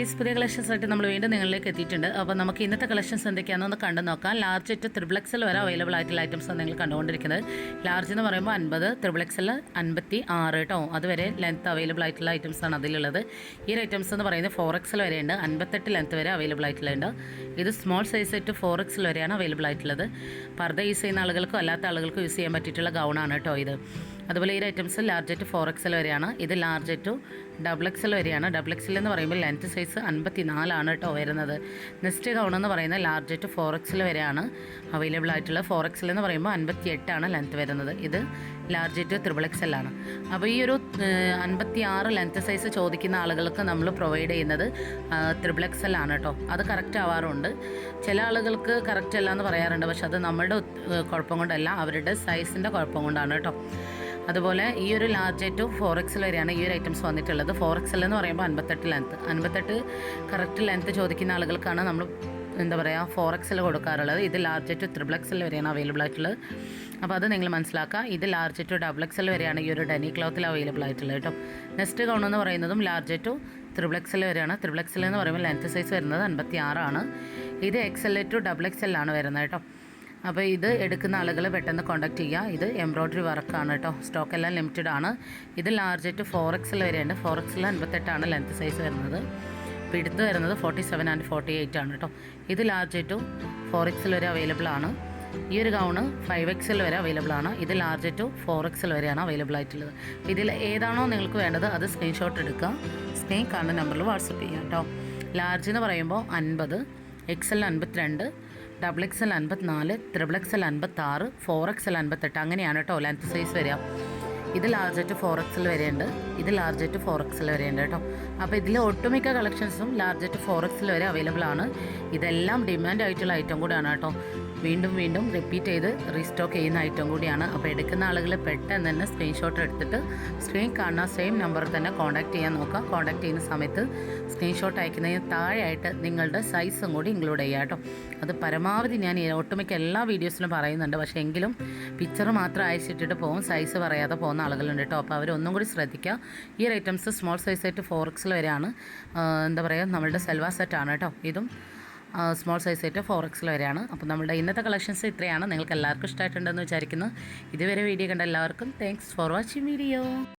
Is പുതിയ collections ആയിട്ട് നമ്മൾ വീണ്ടും നിങ്ങളിലേക്ക് എത്തിയിട്ടുണ്ട്. അപ്പോൾ നമുക്ക് ഇന്നത്തെ കളക്ഷൻസ് എന്തൊക്കെയാണെന്ന് കണ്ടു നോക്കാം. ലാർജ് ടു ത്രിബ്ലക്സിൽ വരെ അവൈലബിൾ ആയിട്ടുള്ള ഐറ്റംസ് ആണ് നിങ്ങൾ കണ്ടുകൊണ്ടിരിക്കുന്നത്. ലാർജ് എന്ന് പറയുമ്പോൾ അൻപത് ത്രിബ്ലക്സിൽ അൻപത്തി ആറ് കേട്ടോ അതുവരെ ലെങ്ത് അവൈലബിൾ ആയിട്ടുള്ള ഐറ്റംസ് ആണ് അതിലുള്ളത്. ഈ ഒരു ഐറ്റംസ് എന്ന് പറയുന്നത് ഫോർ എക്സിൽ വരെയുണ്ട്. അൻപത്തെട്ട് ലെങ്ത് വരെ അവൈലബിൾ ആയിട്ടുള്ളത് ഇത് small size to four XL വരെയാണ് അവൈലബിൾ ആയിട്ടുള്ളത്. പർദ്ദ യൂസ് ചെയ്യുന്ന ആളുകൾക്കും അല്ലാത്ത ആളുകൾക്കും യൂസ് ചെയ്യാൻ പറ്റിയിട്ടുള്ള ഗൗണാണ് കേട്ടോ ഇത്. അതുപോലെ ഈ items large to four XL വരെയാണ്. ഇത് ലാർജ് ടു ഡബിൾ എക്സൽ വരെയാണ്. ഡബിൾ എക്സൽ എന്ന് പറയുമ്പോൾ ലെങ്ത് സൈസ് അൻപത്തി നാലാണ് കേട്ടോ വരുന്നത്. നെക്സ്റ്റ് ഗൗൺ എന്ന് പറയുന്നത് ലാർജ് ടു ഫോർ എക്സൽ വരെയാണ്. അവൈലബിൾ ആയിട്ടുള്ള ഫോർ എക്സൽ എന്ന് പറയുമ്പോൾ അൻപത്തി എട്ടാണ് ലെങ്ത് വരുന്നത്. ഇത് ലാർജ് ടു ത്രിബിൾ എക്സൽ ആണ്. അപ്പോൾ ഈ ഒരു അൻപത്തി ആറ് ലെങ്ത് സൈസ് ചോദിക്കുന്ന ആളുകൾക്ക് നമ്മൾ പ്രൊവൈഡ് ചെയ്യുന്നത് ത്രിബിൾ എക്സൽ ആണ് കേട്ടോ. അത് കറക്റ്റ് ആവാറുണ്ട്. ചില ആളുകൾക്ക് കറക്റ്റ് അല്ല എന്ന് പറയാറുണ്ട്. പക്ഷെ അത് നമ്മുടെ കുഴപ്പം കൊണ്ടല്ല. അവരുടെ സൈസിന്റെ കുഴപ്പം കൊണ്ടാണ് കേട്ടോ. അതുപോലെ ഈ ഒരു ലാർജ് ടു ഫോർ എക്സിൽ വരെയാണ് ഈ ഒരു ഐറ്റംസ് വന്നിട്ടുള്ളത്. ഫോർ എക്സൽ എന്ന് പറയുമ്പോൾ അൻപത്തെട്ട് ലെങ്ത്ത് അൻപത്തെട്ട് കറക്റ്റ് ലെങ്ത്ത് ചോദിക്കുന്ന ആളുകൾക്കാണ് നമ്മൾ എന്താ പറയുക ഫോർ എക്സിൽ കൊടുക്കാറുള്ളത്. ഇത് ലാർജ് ടു ത്രിബിൾ എക്സിൽ വരെയാണ് അവൈലബിൾ ആയിട്ടുള്ളത്. അപ്പോൾ അത് നിങ്ങൾ മനസ്സിലാക്കുക. ഇത് ലാർജ് ടു ഡബിൾ എക്സൽ വരെയാണ് ഈ ഒരു ഡെനി ക്ലോത്തിൽ അവൈലബിൾ ആയിട്ടുള്ളത് കേട്ടോ. നെക്സ്റ്റ് ഗൗൺ എന്ന് പറയുന്നതും ലാർജ് ടു ത്രിബിൾ എക്സൽ വരെയാണ്. ത്രിബിൾ എക്സൽ എന്ന് പറയുമ്പോൾ ലെങ്ത്ത് സൈസ് വരുന്നത് അൻപത്തി ആറാണ് ഇത് എക്സൽ ടു ഡബിൾ എക്സൽ ആണ് വരുന്നത് കേട്ടോ. അപ്പോൾ ഇത് എടുക്കുന്ന ആളുകൾ പെട്ടെന്ന് കോൺടാക്ട് ചെയ്യുക ഇത് എംബ്രോയ്ഡറി വർക്കാണ് കേട്ടോ സ്റ്റോക്ക് എല്ലാം ലിമിറ്റഡ് ആണ്. ഇത് ലാർജ് ടു ഫോർ എക്സിൽ വരെയുണ്ട്. ഫോർ എക്സിൽ അൻപത്തെട്ടാണ് ലെങ്ത് സൈസ് വരുന്നത്. ഇപ്പോൾ എടുത്ത് വരുന്നത് forty seven and forty eight ആണ് കേട്ടോ ഇത് ലാർജ് ടു ഫോർ എക്സിൽ വരെ അവൈലബിൾ ആണ്. ഈ ഒരു ഗൗണ് ഫൈവ് എക്സിൽ വരെ അവൈലബിൾ ആണ്. ഇത് ലാർജ് ടു ഫോർ എക്സിൽ വരെയാണ് അവൈലബിൾ ആയിട്ടുള്ളത്. ഇതിൽ ഏതാണോ നിങ്ങൾക്ക് വേണ്ടത് അത് സ്ക്രീൻഷോട്ട് എടുക്കുക സ്ക്രീൻ കാണുന്ന നമ്പറിൽ വാട്സപ്പ് ചെയ്യാം കേട്ടോ ലാർജ് എന്ന് പറയുമ്പോൾ അൻപത് എക്സൽ അൻപത്തിരണ്ട് ഡബിൾ എക്സൽ അൻപത്തിനാല് ത്രിബിൾ എക്സൽ അൻപത്താറ് ഫോർ എക്സൽ അൻപത്തെട്ട് അങ്ങനെയാണ് കേട്ടോ ലെങ്ത് സൈസ് വരിക. ഇത് ലാർജ് ടു ഫോർ എക്സൽ വരെയുണ്ട്. ഇത് ലാർജ് ടു ഫോർ എക്സൽ വരെയുണ്ട് കേട്ടോ അപ്പോൾ ഇതിൽ ഒട്ടുമിക്ക കളക്ഷൻസും ലാർജ് ടു ഫോർ എക്സൽ വരെ അവൈലബിൾ ആണ്. ഇതെല്ലാം ഡിമാൻഡ് ആയിട്ടുള്ള ഐറ്റം കൂടെയാണ് കേട്ടോ വീണ്ടും വീണ്ടും റിപ്പീറ്റ് ചെയ്ത് റീസ്റ്റോക്ക് ചെയ്യുന്ന ഐറ്റം കൂടിയാണ്. അപ്പോൾ എടുക്കുന്ന ആളുകൾ പെട്ടെന്ന് തന്നെ സ്ക്രീൻഷോട്ട് എടുത്തിട്ട് സ്ക്രീൻ കാണുന്ന സെയിം നമ്പറിൽ തന്നെ കോൺടാക്ട് ചെയ്യാൻ നോക്കുക. കോൺടാക്ട് ചെയ്യുന്ന സമയത്ത് സ്ക്രീൻഷോട്ട് അയക്കുന്നതിന് താഴെയായിട്ട് നിങ്ങളുടെ സൈസും കൂടി ഇൻക്ലൂഡ് ചെയ്യുക കേട്ടോ. അത് പരമാവധി ഞാൻ ഒട്ടുമിക്ക എല്ലാ വീഡിയോസിലും പറയുന്നുണ്ട്. പക്ഷേ എങ്കിലും പിക്ചർ മാത്രം അയച്ചിട്ടിട്ട് പോകും. സൈസ് പറയാതെ പോകുന്ന ആളുകളുണ്ട് കേട്ടോ. അപ്പോൾ അവരൊന്നും കൂടി ശ്രദ്ധിക്കുക. ഈ ഐറ്റംസ് സ്മോൾ സൈസ് ആയിട്ട് ഫോർ എക്സിൽ വരെയാണ്. എന്താ പറയുക? നമ്മളുടെ സെൽവാ സെറ്റാണ് കേട്ടോ. ഇതും സ്മോൾ സൈസ് ആയിട്ട് ഫോർ എക്സിൽ വരെയാണ്. അപ്പോൾ നമ്മുടെ ഇന്നത്തെ കളക്ഷൻസ് ഇത്രയാണ്. നിങ്ങൾക്ക് എല്ലാവർക്കും ഇഷ്ടമായിട്ടുണ്ടെന്ന് വിചാരിക്കുന്നു. ഇതുവരെ വീഡിയോ കണ്ട എല്ലാവർക്കും താങ്ക്സ് ഫോർ വാച്ചിങ് വീഡിയോ